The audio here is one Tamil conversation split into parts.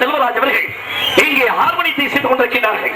செல்வராஜ் அவர்கள் இங்கே ஹார்மோனியத்தை செய்து கொண்டிருக்கிறார்கள்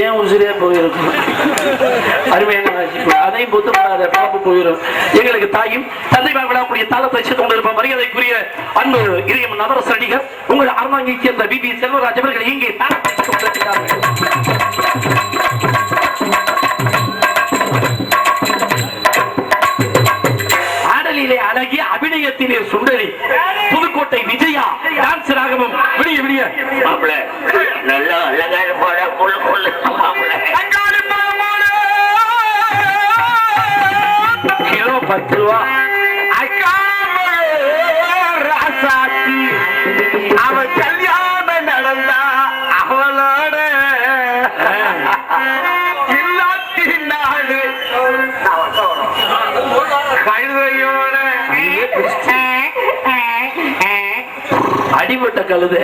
ஏன் உசிரியா போயிருக்கும்? அருமையான அதையும் புத்தப்படாத பாப்பு போயிடும் எங்களுக்கு தாயும் தந்தை விழாக்கூடிய தாளத்தை செய்து கொண்டிருப்ப மரியாதைக்குரிய அன்பு இதயம் நவரச நடிகர் உங்கள் அருணாங்கை சேர்ந்த பி. பி. செல்வராஜ் அவர்கள் இங்கே ஆடலிலே அழகிய அபிநயத்திலே சுண்டலி. மாப்பிள்ள நல்லா அழகா போட புள்ள புள்ள மாப்பிள்ள கிலோ பத்து ரூபா. அவன் கல்யாணம் நடந்தா அவளோட. இல்லாத்தி நாடு கழுதையோட அடிபட்ட கழுதை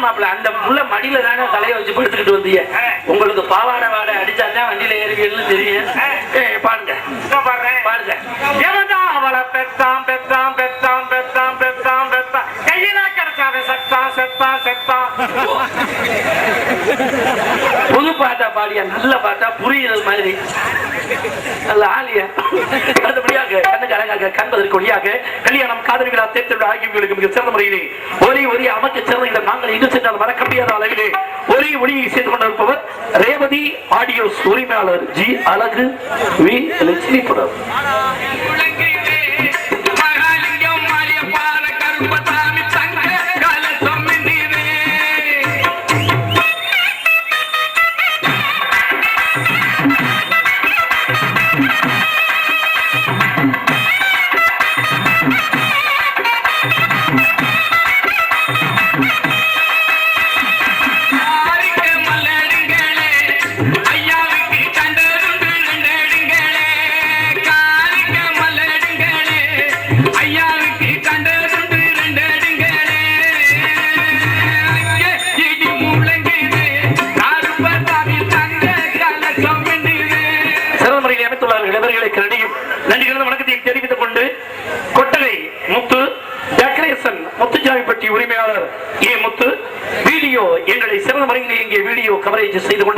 என்ன மாப்பிள்ள அந்த புள்ள மடியில தானே தலைய வச்சு படுத்துக்கிட்டு வந்தீங்க? உங்களுக்கு பாவாடை வாடை அடிச்சா தான் வண்டியில ஏறுவீங்கன்னு தெரியும். ஏய், பாடுங்க பாடுங்க எவன்தான் அவளை பெத்தான் பெத்தான் பெத்தான் பெத்தான் பெத்தான் பெத்தான் கையில கிடைச்சாவே செத்தான் செத்தான் செத்தான் புது பாடியா நல்ல பார்த்தா புரியுறது மாதிரி. நல்ல ஆலியா. அடுத்தபடியாக கண்ணுக்கு அழகாக கண்பதற்கு ஒளியாக கல்யாணம் காதல் விழா தேர்தல் ஆகியவர்களுக்கு மிக சிறந்த முறையிலே ஒரே ஒரே அமைக்க சிறந்த இடம் நாங்கள் எங்கு சென்றால் மறக்க முடியாத அளவிலே ஒரே ஒளியை செய்து கொண்டிருப்பவர் ரேவதி ஆடியோஸ் உரிமையாளர் ஜி அழகு வி லட்சுமிபுரம். மகாலிங்கம்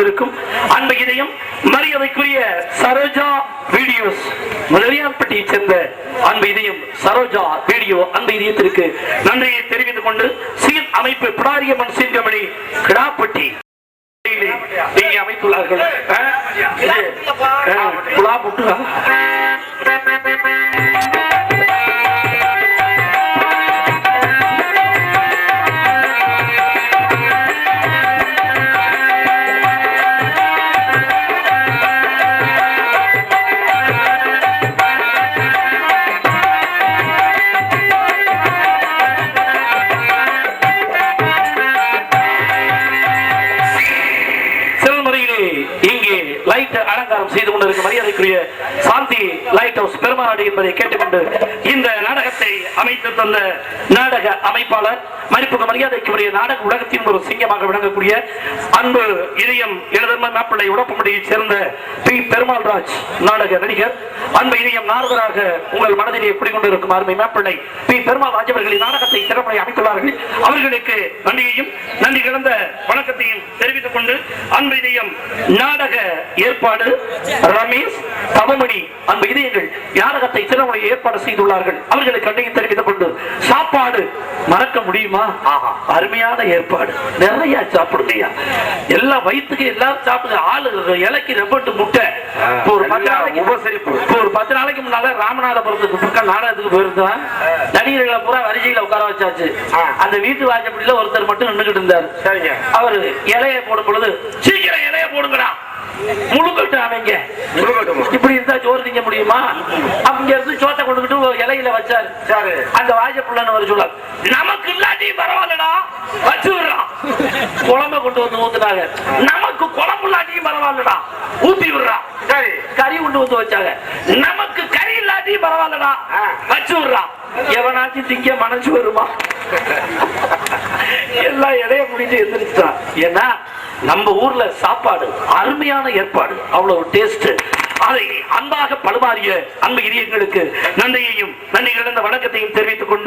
கொண்டிருக்கும் அன்பு இதயம் மரியாதைக்குரிய சரோஜா வீடியோஸ். முதலியார்பட்டியை சேர்ந்த அன்பு இதயம் சரோஜா வீடியோ அன்பு இதயத்திற்கு நன்றியை தெரிவித்துக் கொண்டு சீர் அமைப்பு பிடாரியம்மன் சீர்கமணி கிடாப்பட்டி நீங்க அமைத்துள்ளார்கள். புலா புட்டுவா அலங்காரம் செய்து கொண்டிருக்கும் மரியாதைக்குரிய சாந்தி லைட் ஹவுஸ் பெருமாநாடு என்பதை கேட்டுக்கொண்டு இந்த நாடகத்தை அமைத்து தந்த நாடக அமைப்பாளர் மதிப்புக்கு மரியாதைக்குரிய நாடக உலகத்தின் ஒரு சிங்கமாக விளங்கக்கூடிய அன்பு இதயம் எழுதர்ம மாப்பிள்ளை உடப்பமுடியைச் சேர்ந்த பி. பெருமாள் ராஜ் நாடக நடிகர். அன்பு இதயம் நாரதராக உங்கள் மனதிலே குடிக்கொண்டிருக்கும் அருமை மாப்பிள்ளை பி. பெருமாள் ராஜ் அவர்களின் நாடகத்தை திறமையை அமைத்துள்ளார்கள். அவர்களுக்கு நன்றியையும் நன்றி கலந்த வணக்கத்தையும் தெரிவித்துக் கொண்டு அன்பு இதயம் நாடக ஏற்பாடு ரமேஷ் தவமணி அன்பு இதயங்கள் நாடகத்தை திறமையை ஏற்பாடு செய்துள்ளார்கள். அவர்களுக்கு நன்றியை தெரிவித்துக் கொண்டு சாப்பாடு மறக்க முடியுமா? அருமையான ஏற்பாடு. நிறைய சாப்பிடுங்கய்யா. எல்லாம் வயிற்றுக்கு எல்லாரும் சாப்பிடுங்க. ஆளு இலைக்கு ரெப்பட்டு முட்டை. ஒரு பத்து நாளைக்கு உபசரிப்பு. ஒரு பத்து நாளைக்கு முன்னால ராமநாதபுரத்துக்கு பக்கம் நாடகத்துக்கு போயிருந்தோம் நடிகர்களை பூரா வரிசையில உட்கார வச்சாச்சு. அந்த வீட்டு வாசப்படியில ஒருத்தர் மட்டும் நின்றுகிட்டு இருந்தார். சரிங்க. அவரு இலைய போடும் பொழுது சீக்கிரம் இலைய போடுங்கடா. முழுக்கட்டு அவங்க. முழுக்கட்டுமா? இப்படி இருந்தா சோறு திங்க முடியுமா? அவங்க இருந்து சோத்தை கொண்டுகிட்டு இலையில வச்சாரு. சரி. அந்த வாஜப்புள்ளன்னு வர சொல்ல நமக்கு இல்லாட்டி பரவாயில்லடா வச்சு விடுறான் குழம்ப கொண்டு வந்து ஊத்துனாங்க. நமக்கு குழம்பு இல்லாட்டியும் பரவாயில்லடா ஊத்தி விடுறான் கறி கொண்டு வந்து வச்சாங்க. நமக்கு கறி இல்லாட்டியும் பரவாயில்லடா. வச்சு விடுறான் எவனாச்சும் திங்க மனசு வருமா? எல்லாம் இடைய முடிட்டு எந்திரிச்சான் ஏன்னா நம்ம ஊர்ல சாப்பாடு அருமையான ஏற்பாடு. அவ்வளவு டேஸ்ட் அதை அன்பாக பழுமாறிய அன்பு இதயங்களுக்கு நன்றியையும் நன்றி கிடந்த வணக்கத்தையும் தெரிவித்துக் கொண்டு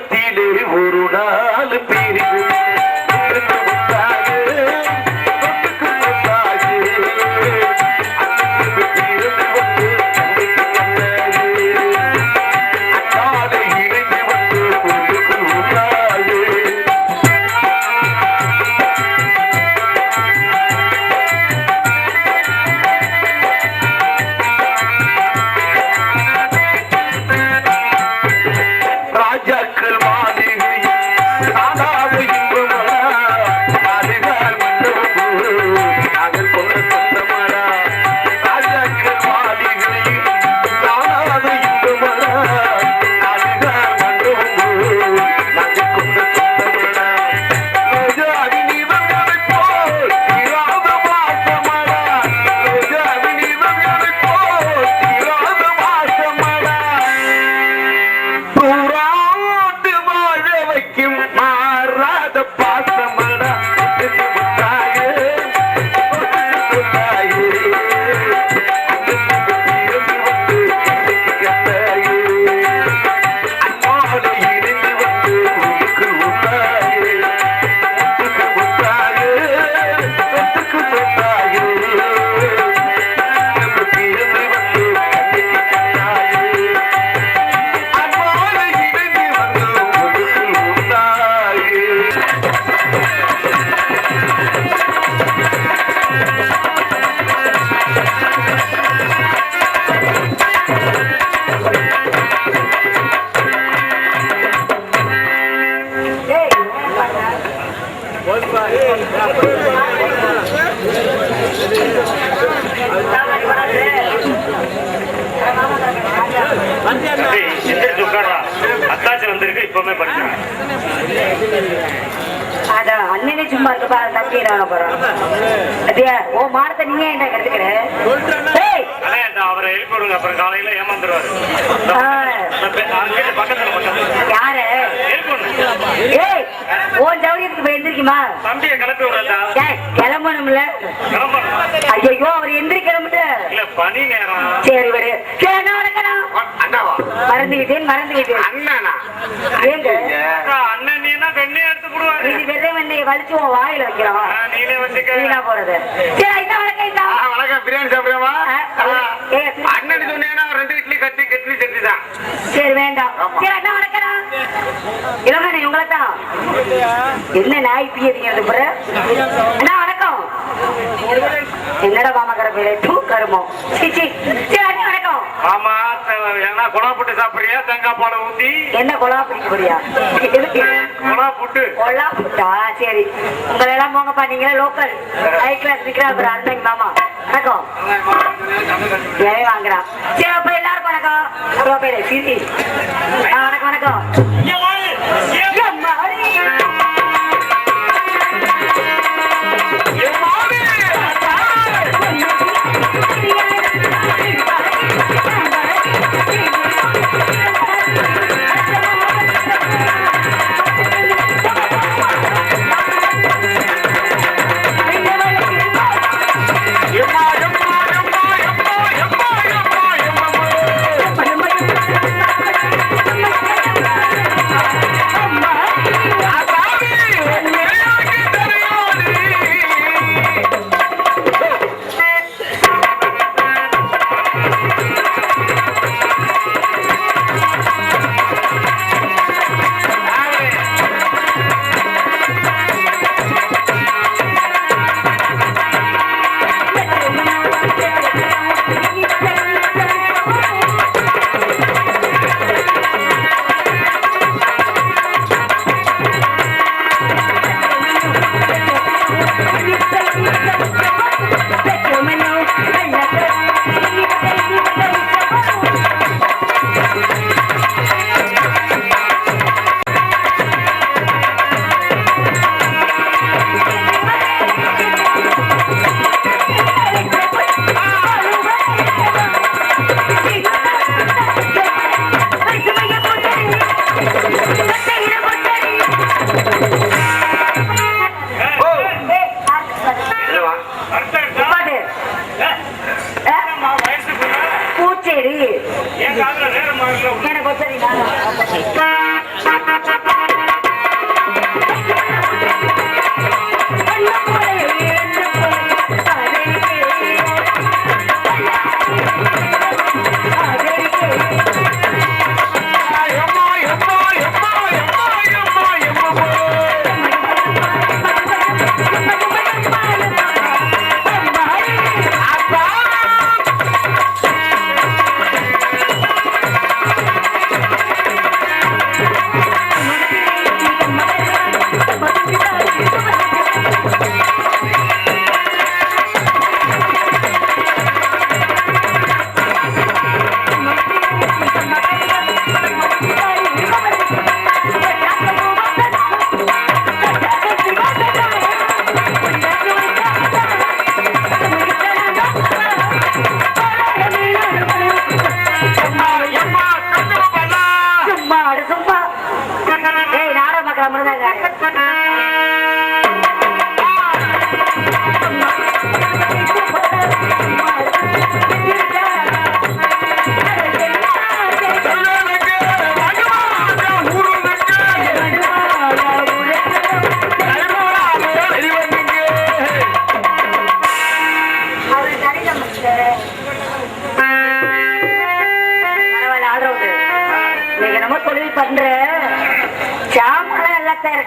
இதயத்திலே ஒரு நாள் பிரிவு. ஐயோ அவர் எந்திரிக்கணும்ல. இல்ல பனி நேரம். சரி விடு. சரி என்ன வணக்கம் அண்ணாவா? மறந்துவிட்டேன் மறந்துவிட்டேன் அண்ணனா ஏங்க? அண்ணன் நீனா வெண்ணே எடுத்து போடுவாரு. இது வெள்ளை வெண்ணையை வலிச்சு உன் வாயில வைக்கிறோம் ஆ, நீனே வச்சுக்க. வீணா போறது சரி இந்த வணக்கம் ஆ, வணக்கம். பிரியாணி சாப்பிடுமா ஏ, அண்ணன் சொன்னீங்கன்னா ரெண்டு இட்லி கட்டி கட்லி சட்னி தான். சரி வேண்டாம். சரி என்ன வணக்கம் இளங்கண்ணே உங்களை தான் என்ன நாய் அண்ணா வணக்கம். என்னடா மாமாக்கர பேரு தூ சிச்சி வணக்கம் ஆமா என்ன புட்டு சாப்பிடுறியா தேங்காய் பாலை ஊத்தி என்ன கொலா பிடிக்க போறியா? எதுக்கு குணா புட்டு. கொலா புட்டா? சரி. உங்களை எல்லாம் போங்கப்பா நீங்களே லோக்கல் ஹை கிளாஸ் அப்புறம் அண்ணன் மாமா. வணக்கம். ஏன் வாங்குறான் சரி அப்ப எல்லாரும் வணக்கம். வணக்கம் வணக்கம்.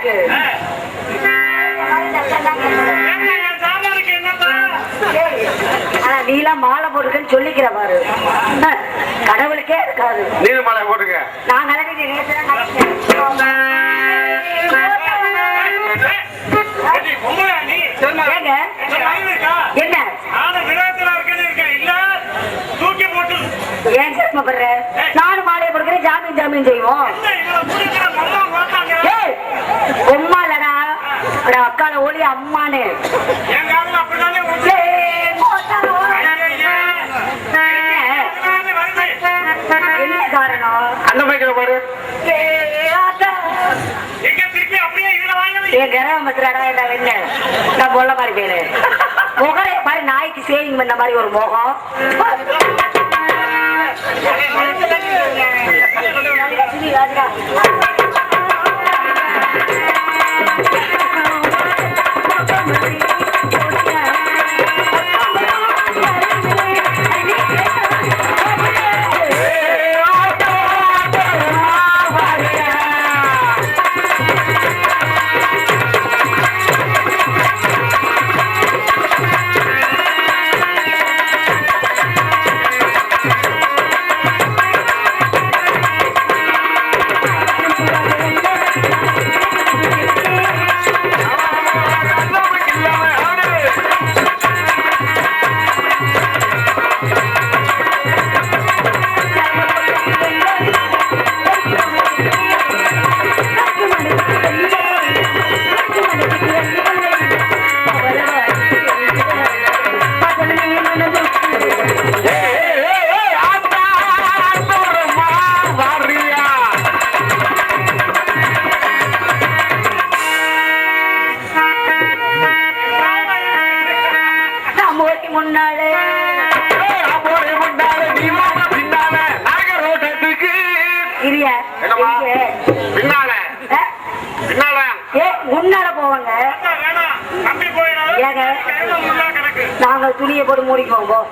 இருக்கு. ஆனா நீலாம் மாலை போட்டுக்கன்னு சொல்லிக்கிற பாரு. கடவுளுக்கே இருக்காது. நீர் மலை போட்டுக்க. நான் இருக்கா என்ன? ஏன் சிரமப்படுற? நானும் ஜாமீன் ஜாமீன் செய்வோம். அம்மா இல்லடா. அட அக்கால ஓடி அம்மானு. என்ன காரணம்? அந்த மைக்கில் பாரு. என் கரவ மத்துறாடா என்ன? நான் பொல்ல மாதிரி பேரு. முகரை மாதிரி நாய்க்கு சேவிங் பண்ண மாதிரி ஒரு முகம். நம்மளுக்கு முன்னால போவாங்க. வேணாம் நம்பி போயிடாது. ஏங்க? முன்னா கணக்கு நாங்க துணியை போட்டு மூடிக்குவோம்